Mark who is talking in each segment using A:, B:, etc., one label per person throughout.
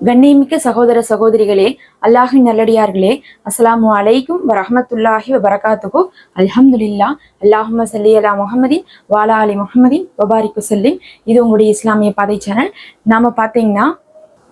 A: கண்ணியமிக்க சகோதர சகோதரிகளே அல்லாஹின் நல்லடியார்களே அஸ்ஸலாமு அலைக்கும் வரஹமத்துல்லாஹி வபரகாத்துகு அல்ஹம்துலில்லா அல்லாஹும்ம சல்லி அலா முகமதின் வாலா அலி முகமதின் வபாரிக்கு செல்லிம். இது உங்களுடைய இஸ்லாமிய பாதை சேனல் நாம பார்த்தீங்கன்னா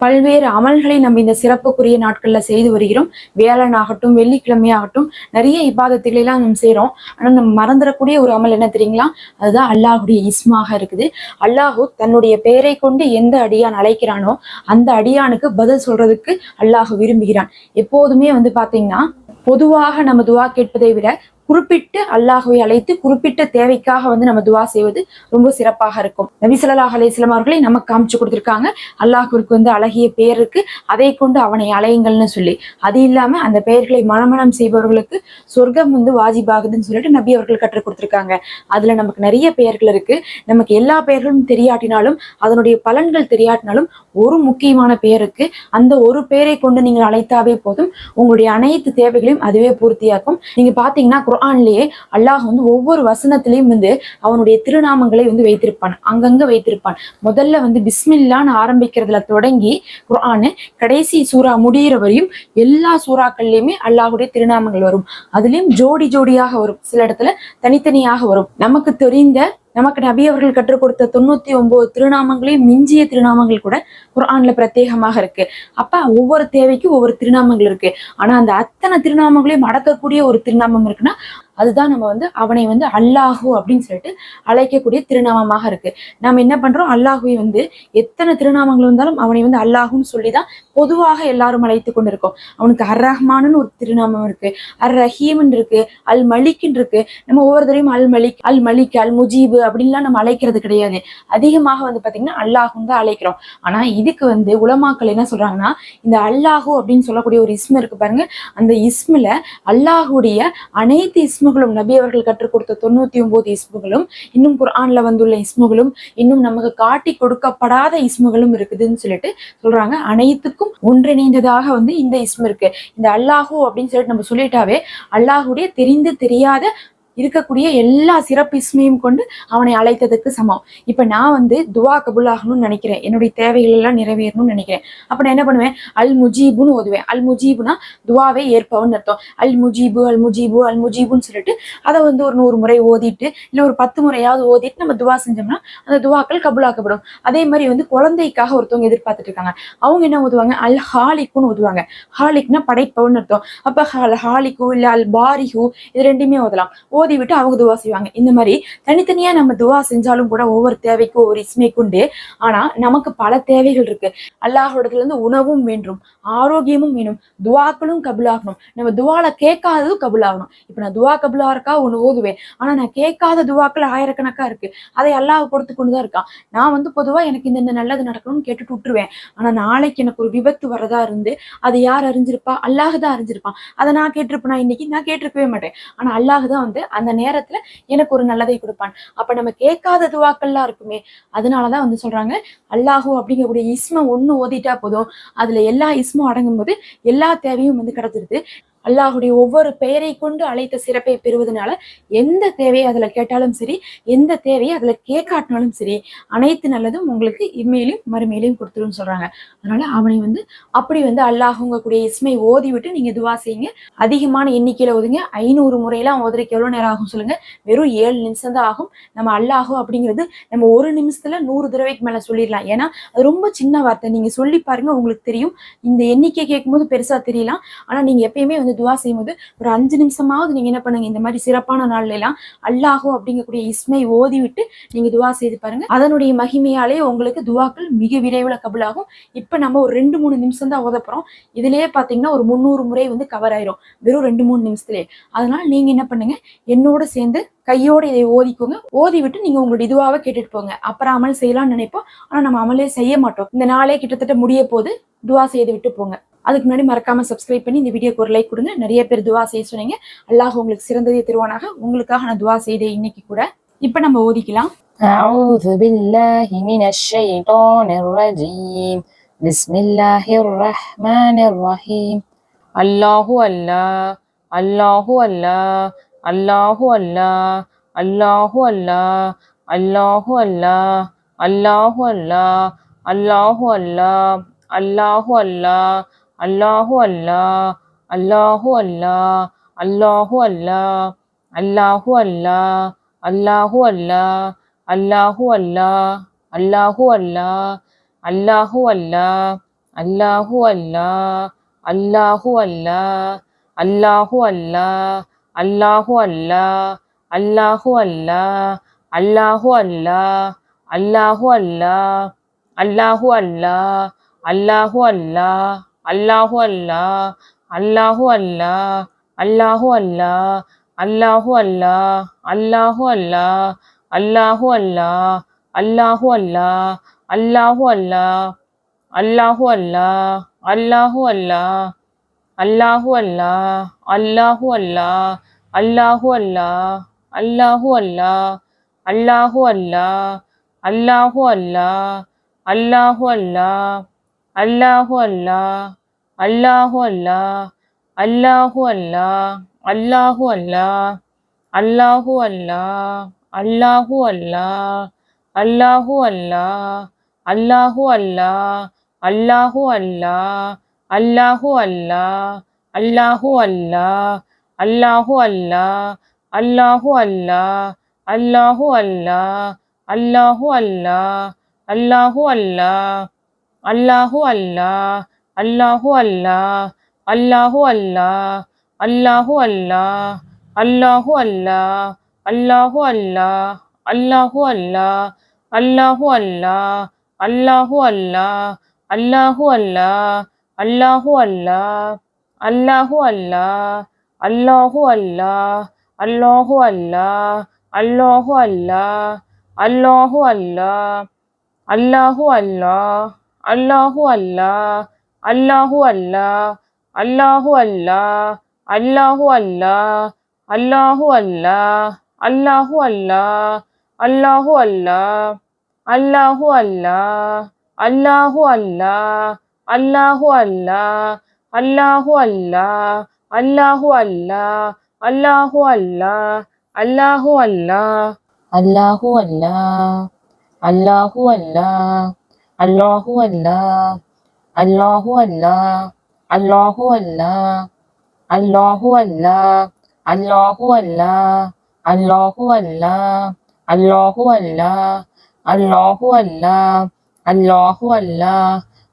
A: பல்வேறு அமல்களை நம்ம இந்த சிறப்புக்குரிய நாட்கள்ல செய்து வருகிறோம். வியாழன் ஆகட்டும் வெள்ளிக்கிழமை ஆகட்டும் நிறைய இபாதத்துகளை எல்லாம் நம்ம செய்யறோம் ஆனா நம்ம மறந்துடக்கூடிய ஒரு அமல் என்ன தெரியுங்களா? அதுதான் அல்லாஹுடைய இஸ்மாக இருக்குது. அல்லாஹு தன்னுடைய பெயரை கொண்டு எந்த அடியான் அழைக்கிறானோ அந்த அடியானுக்கு பதில் சொல்றதுக்கு அல்லாஹ் விரும்புகிறான். எப்போதுமே வந்து பாத்தீங்கன்னா பொதுவாக நம்ம துவா கேட்பதை விட குறிப்பிட்டு அல்லாஹுவை அழைத்து குறிப்பிட்ட தேவைக்காக வந்து நம்ம துவா செய்வது ரொம்ப சிறப்பாக இருக்கும். நபிசல்லாஹ் அலையம் அவர்களை நமக்கு காமிச்சு கொடுத்துருக்காங்க. அல்லாஹுவிற்கு வந்து அழகிய பெயர் இருக்கு. அதை கொண்டு அவனை அலையுங்கள்னு சொல்லி. அது இல்லாம அந்த பெயர்களை மனமனம் செய்பவர்களுக்கு சொர்க்கம் வந்து வாஜிபாகுதுன்னு சொல்லிட்டு நபி அவர்கள் கற்றுக் கொடுத்துருக்காங்க. அதுல நமக்கு நிறைய பெயர்கள் இருக்கு. நமக்கு எல்லா பெயர்களும் தெரியாட்டினாலும் அதனுடைய பலன்கள் தெரியாட்டினாலும் ஒரு முக்கியமான பெயர் இருக்கு. அந்த ஒரு பெயரை கொண்டு நீங்கள் அழைத்தாவே போதும். உங்களுடைய அனைத்து தேவைகளையும் அதுவே பூர்த்தியாக்கும். நீங்க பாத்தீங்கன்னா குரான்லேயே அல்லாஹ் வந்து ஒவ்வொரு வசனத்திலையும் வந்து அவனுடைய திருநாமங்களை வந்து வைத்திருப்பான். அங்கங்க வைத்திருப்பான். முதல்ல வந்து பிஸ்மில்லான்னு ஆரம்பிக்கிறதுல தொடங்கி குரானு கடைசி சூறா முடிகிற வரையும் எல்லா சூறாக்கள்லயுமே அல்லாஹுடைய திருநாமங்கள் வரும். அதுலயும் ஜோடி ஜோடியாக வரும். சில இடத்துல தனித்தனியாக வரும். நமக்கு தெரிந்த நமக்கு நபி அவர்கள் கற்றுக் கொடுத்த தொண்ணூத்தி ஒன்பது திருநாமங்களையும் மிஞ்சிய திருநாமங்கள் கூட குரான்ல பிரத்யேகமாக இருக்கு. அப்ப ஒவ்வொரு தேவைக்கும் ஒவ்வொரு திருநாமங்கள் இருக்கு. ஆனா அந்த அத்தனை திருநாமங்களையும் அடக்கக்கூடிய ஒரு திருநாமம் இருக்குன்னா அதுதான் நம்ம வந்து அவனை வந்து அல்லாஹு அப்படின்னு சொல்லிட்டு அழைக்கக்கூடிய திருநாமமாக இருக்கு. நாம் என்ன பண்றோம்? அல்லாஹுவை வந்து எத்தனை திருநாமங்கள் இருந்தாலும் அவனை வந்து அல்லாஹுன்னு சொல்லிதான் பொதுவாக எல்லாரும் அழைத்து கொண்டிருக்கோம். அவனுக்கு அர் ரஹ்மானுன்னு ஒரு திருநாமம் இருக்கு. அர் ரஹீம்னு இருக்கு. அல் மலிக்னு இருக்கு. நம்ம ஒவ்வொருத்தரையும் அல் மலிக் அல் மலிக் அல் முஜீபு அப்படின்லாம் நம்ம அழைக்கிறது கிடையாது. அதிகமாக வந்து பாத்தீங்கன்னா அல்லாஹுன்னு தான் அழைக்கிறோம். ஆனா இதுக்கு வந்து உலமாக்கள் என்ன சொல்றாங்கன்னா இந்த அல்லாஹு அப்படின்னு சொல்லக்கூடிய ஒரு இஸ்ம இருக்கு பாருங்க. அந்த இஸ்மில அல்லாஹுடைய அனைத்து இஸ்ம இஸ்முகளும் நபி அவர்கள் கற்றுக் கொடுத்த தொண்ணூத்தி ஒன்பது இஸ்முகளும் இன்னும் குரான்ல வந்துள்ள இஸ்முகளும் இன்னும் நமக்கு காட்டி கொடுக்கப்படாத இஸ்முகளும் இருக்குதுன்னு சொல்லிட்டு சொல்றாங்க. அனைத்துக்கும் ஒன்றிணைந்ததாக வந்து இந்த இஸ்மு இருக்கு. இந்த அல்லாஹு அப்படின்னு சொல்லிட்டு நம்ம சொல்லிட்டாவே அல்லாஹுடைய தெரிந்து தெரியாத இருக்கக்கூடிய எல்லா சிறப்பிஸ்மையும் கொண்டு அவனை அழைத்ததுக்கு சமம். இப்போ நான் வந்து துவா கபுல் ஆகணும்னு நினைக்கிறேன். என்னுடைய தேவைகள் எல்லாம் நிறைவேறணும்னு நினைக்கிறேன். அப்போ நான் என்ன பண்ணுவேன்? அல் முஜீபுன்னு ஓதுவேன். அல் முஜீபுனா துவாவை ஏற்பவன் அர்த்தம். அல் முஜீபு அல் முஜீபு அல் முஜீபுன்னு சொல்லிட்டு அதை வந்து ஒரு நூறு முறை ஓதிட்டு இல்லை ஒரு பத்து முறையாவது ஓதிட்டு நம்ம துவா செஞ்சோம்னா அந்த துவாக்கள் கபுலாக்கப்படும். அதே மாதிரி வந்து குழந்தைக்காக ஒருத்தவங்க எதிர்பார்த்துட்டு இருக்காங்க. அவங்க என்ன ஓதுவாங்க? அல் ஹாலிக்குன்னு ஓதுவாங்க. ஹாலிக்னா படைப்பவன் அர்த்தம். அப்போ ஹாலிக்கு இல்லை அல் பாரிஹு இது ரெண்டுமே ஓதலாம். ஓதி விட்டு அவங்க துவா செய்வாங்க. இந்த மாதிரி தனித்தனியா நம்ம துவா செஞ்சாலும் கூட ஒவ்வொரு தேவைக்கும் ஒவ்வொரு இஸ்மை உண்டு. ஆனா நமக்கு பல தேவைகள் இருக்கு. அல்லாஹோடத்துல இருந்து உணவும் வேண்டும் ஆரோக்கியமும் வேணும் துவாக்களும் கபுலாகணும். நம்ம துவால கேட்காததும் கபுலாகணும். இப்ப நான் துவா கபுலா இருக்கா ஒண்ணு ஓதுவேன். ஆனா நான் கேட்காத துவாக்கள் ஆயிரக்கணக்கா இருக்கு. அதை அல்லாஹ் கொடுத்து கொண்டுதான் இருக்கான். நான் வந்து பொதுவா எனக்கு இந்த இந்த நல்லது நடக்கணும்னு கேட்டுட்டு விட்டுருவேன். ஆனா நாளைக்கு எனக்கு ஒரு விபத்து வரதா இருந்து அது யார் அறிஞ்சிருப்பா? அல்லாஹ் தான் அறிஞ்சிருப்பான். அதை நான் கேட்டிருப்பேன்? இன்னைக்கு நான் கேட்டிருக்கவே மாட்டேன். ஆனா அல்லாஹ் தான் வந்து அந்த நேரத்துல எனக்கு ஒரு நல்லதை கொடுப்பான். அப்ப நம்ம கேட்காத துவாக்கள்லாம் இருக்குமே அதனாலதான் வந்து சொல்றாங்க அல்லாஹூ அப்படிங்கக்கூடிய இஸ்ம ஒண்ணு ஓதிட்டா போதும். அதுல எல்லா இஸ்மும் அடங்கும் போது எல்லா தேவையும் வந்து கிடைச்சிருது அல்லாஹுடைய ஒவ்வொரு பெயரை கொண்டு அழைத்த சிறப்பை பெறுவதனால எந்த தேவையை அதுல கேட்டாலும் சரி எந்த தேவையை அதுல கேட்காட்டினாலும் சரி அனைத்து நல்லதும் உங்களுக்கு இம்மையிலையும் மறுமையிலையும் கொடுத்துரும் சொல்றாங்க. அதனால அவனை வந்து அப்படி வந்து அல்லாஹுங்க கூடிய இஸ்மை ஓதி விட்டு நீங்க துவா செய்யுங்க. அதிகமான எண்ணிக்கையில ஓதுங்க ஐநூறு முறையெல்லாம் ஓதுறதுக்கு எவ்வளவு நேரம் ஆகும் சொல்லுங்க. வெறும் ஏழு நிமிஷம் தான் ஆகும். நம்ம அல்லாஹு அப்படிங்கிறது நம்ம ஒரு நிமிஷத்துல நூறு தடவைக்கு மேல சொல்லிடலாம். ஏன்னா அது ரொம்ப சின்ன வார்த்தை. நீங்க சொல்லி பாருங்க உங்களுக்கு தெரியும். இந்த எண்ணிக்கை கேட்கும்போது பெருசா தெரியலாம். ஆனா நீங்க எப்பயுமே வந்து துவா செய்யும்போது ஒரு அஞ்சு நிமிஷமாவது நீங்க என்ன பண்ணுங்க இந்த மாதிரி சிறப்பான நாள்ல எல்லாம் அல்லாஹோ அப்படிங்கக்கூடிய இஸ்மை ஓதி விட்டு நீங்க துவா செய்து பாருங்க. அதனுடைய மகிமையாலே உங்களுக்கு துவாக்கள் மிக விரைவில் கபுலாகும். இப்ப நம்ம ஒரு ரெண்டு மூணு நிமிஷம் தான் ஓதப்போறோம் இதுலயே பாத்தீங்கன்னா ஒரு முந்நூறு முறை வந்து கவர் ஆயிரும். வெறும் ரெண்டு மூணு நிமிஷத்துலேயே அதனால நீங்க என்ன பண்ணுங்க என்னோட சேர்ந்து கையோட இதை ஓதிக்கோங்க ஓதி விட்டு நீங்க உங்களுடைய இதுவாக கேட்டுட்டு போங்க அப்புறம் அமல் செய்யலாம்னு நினைப்போம் ஆனா நம்ம அமலே செய்ய மாட்டோம் இந்த நாளே கிட்டத்தட்ட முடிய போது துவா செய்து விட்டு போங்க அதுக்கு முன்னாடி மறக்காம சப்ஸ்கிரைப் பண்ணி இந்த வீடியோக்கு ஒரு லைக் கொடுங்க நிறைய பேர் துவா செய்ய சொன்னீங்க அல்லாஹ் உங்களுக்கு சிறந்ததை தருவானாக உங்களுக்காக நான் துவா செய்தேன் இன்னைக்கு கூட இப்ப நம்ம ஓதிக்கலாம்
B: أعوذ بالله من الشيطان الرجيم بسم الله الرحمن الرحيم الله الله الله الله அல்லாஹு அல்லா அல்லாஹு அல்லா அல்லாஹு அல்லா அல்லாஹு அல்லா அல்லாஹு அல்லா அல்லாஹு அல்லா அல்லாஹு அல்லா அல்லாஹு அல்லா அல்லாஹு அல்லா அல்லாஹு அல்லா அல்லாஹு அல்லா அல்லாஹு அல்லா அல்லாஹு அல்லா அல்லாஹு அல்லா அல்லாஹு அல்லா அல்லாஹு அல்லா அல்லாஹு அல்லா அல்லாஹு அல்லா அல்லாஹு அல்லா அல்லாஹு அல்லா அல்லாஹு அல்லா அல்லாஹு அல்லா அல்லாஹு அல்லா அல்லாஹு அல்லா அல்லாஹு அல்லா அல்லாஹு அல்லா அல்லாஹு அல்லா அல்லாஹு அல்லா அல்லாஹு அல்லா அல்லாஹு அல்லா அல்லாஹு அல்லா அல்லாஹு அல்லா அல்லாஹு அல்லா அல்லாஹு அல்லா அல்லாஹு அல்லா அல்லாஹு அல்லா அல்லாஹு அல்லா அல்லாஹு அல்லா அல்லாஹு அல்லா அல்லாஹு அல்லா அல்லாஹு அல்லா அல்லாஹு அல்லா அல்லாஹு அல்லா அல்லாஹு அல்லா அல்லாஹு அல்லா அல்லாஹு அல்லா அல்லாஹு அல்லா அல்லாஹு அல்லா அல்லாஹு அல்லா அல்லாஹு அல்லா அல்லாஹு அல்லா அல்லாஹு அல்லா அல்லாஹு அல்லா அல்லாஹு அல்லா அல்லாஹு அல்லா அல்லாஹு அல்லா அல்லாஹு அல்லா அல்லாஹு அல்லா அல்லாஹு அல்லா அல்லாஹு அல்லா அல்லாஹு அல்லா அல்லாஹு அல்லா அல்லாஹு அல்லா அல்லாஹு அல்லா அல்லாஹு அல்லா அல்லாஹு அல்லா அல்லாஹு அல்லா அல்லாஹு அல்லா அல்லாஹு அல்லா அல்லாஹு அல்லா அல்லாஹு அல்லா அல்லாஹு அல்லா அல்லாஹு அல்லா அல்லாஹு அல்லா அல்லாஹு அல்லா அல்லாஹு அல்லா அல்லாஹு அல்லா அல்லாஹு அல்லா அல்லாஹு அல்லா அல்லாஹு அல்லா அல்லாஹு அல்லா அல்லாஹு அல்லா அல்லாஹு அல்லாஹ் அல்லாஹு அல்லாஹ் அல்லாஹு அல்லாஹ் அல்லாஹு அல்லாஹ் அல்லாஹு அல்லாஹ் அல்லாஹு அல்லாஹ் அல்லாஹு அல்லாஹ் அல்லாஹு அல்லாஹ் அல்லாஹு அல்லாஹ் அல்லாஹு அல்லாஹ் அல்லாஹு அல்லாஹ் அல்லாஹு அல்லாஹ் அல்லாஹு அல்லாஹ் அல்லாஹு அல்லாஹ் அல்லாஹு அல்லாஹ் அல்லாஹு அல்லாஹ்